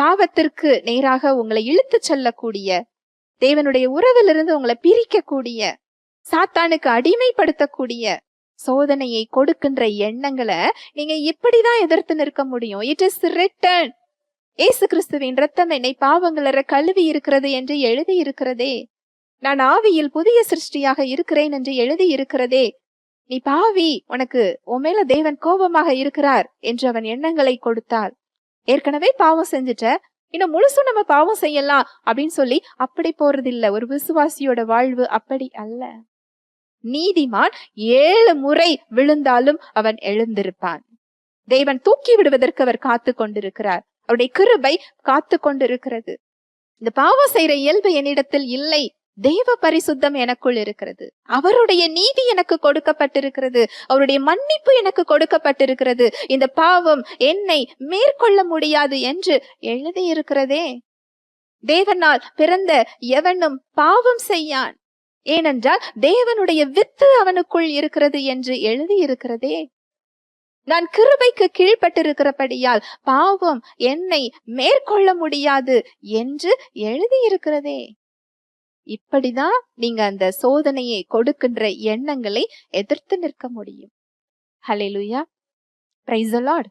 பாவத்திற்கு நேராக உங்களை இழுத்துச் செல்லக்கூடிய தேவனுடைய உறவிலிருந்து உங்களை பிரிக்கக்கூடிய சாத்தானுக்கு அடிமைப்படுத்தக்கூடிய சோதனையை கொடுக்கின்ற எண்ணங்களை நீங்க இப்படிதான் எதிர்த்து நிற்க முடியும். இட் இஸ் ரிட்டன் ஏசு கிறிஸ்துவின் ரத்தம் என்னை பாவங்களற கழுவி இருக்கிறது என்று எழுதி இருக்கிறதே. நான் ஆவியில் புதிய சிருஷ்டியாக இருக்கிறேன் என்று எழுதி இருக்கிறதே. நீ பாவி உனக்கு உன் மேல தேவன் கோபமாக இருக்கிறார் என்று அவன் எண்ணங்களை கொடுத்தால் ஏற்கனவே பாவம் செஞ்சுட்ட இன்னும் முழுசும் நம்ம பாவம் செய்யலாம் அப்படின்னு சொல்லி அப்படி போறதில்ல. ஒரு விசுவாசியோட வாழ்வு அப்படி அல்ல. நீதிமான் ஏழு முறை விழுந்தாலும் அவன் எழுந்திருப்பான். தேவன் தூக்கி விடுவதற்கு அவர் காத்து கொண்டிருக்கிறார். அவருடைய கிருபை காத்து கொண்டிருக்கிறது. இந்த பாவம் செய்யற இயல்பு என்னிடத்தில் இல்லை. தேவ பரிசுத்தம் எனக்குள் இருக்கிறது. அவருடைய நீதி எனக்கு கொடுக்கப்பட்டிருக்கிறது. அவருடைய மன்னிப்பு எனக்கு கொடுக்கப்பட்டிருக்கிறது. இந்த பாவம் என்னை மேற்கொள்ள முடியாது என்று எழுதியிருக்கிறதே. தேவனால் பிறந்த எவனும் பாவம் செய்யான். ஏனென்றால் தேவனுடைய வித்து அவனுக்குள் இருக்கிறது என்று எழுதியிருக்கிறதே. நான் கிருபைக்கு கீழ்ப்பட்டிருக்கிறபடியால் பாவம் என்னை மேற்கொள்ள முடியாது என்று எழுதியிருக்கிறதே. இப்படிதான் நீங்க அந்த சோதனையை கொடுக்கின்ற எண்ணங்களை எதிர்த்து நிற்க முடியும். ஹலே லூயா பிரைஸ் அலாட்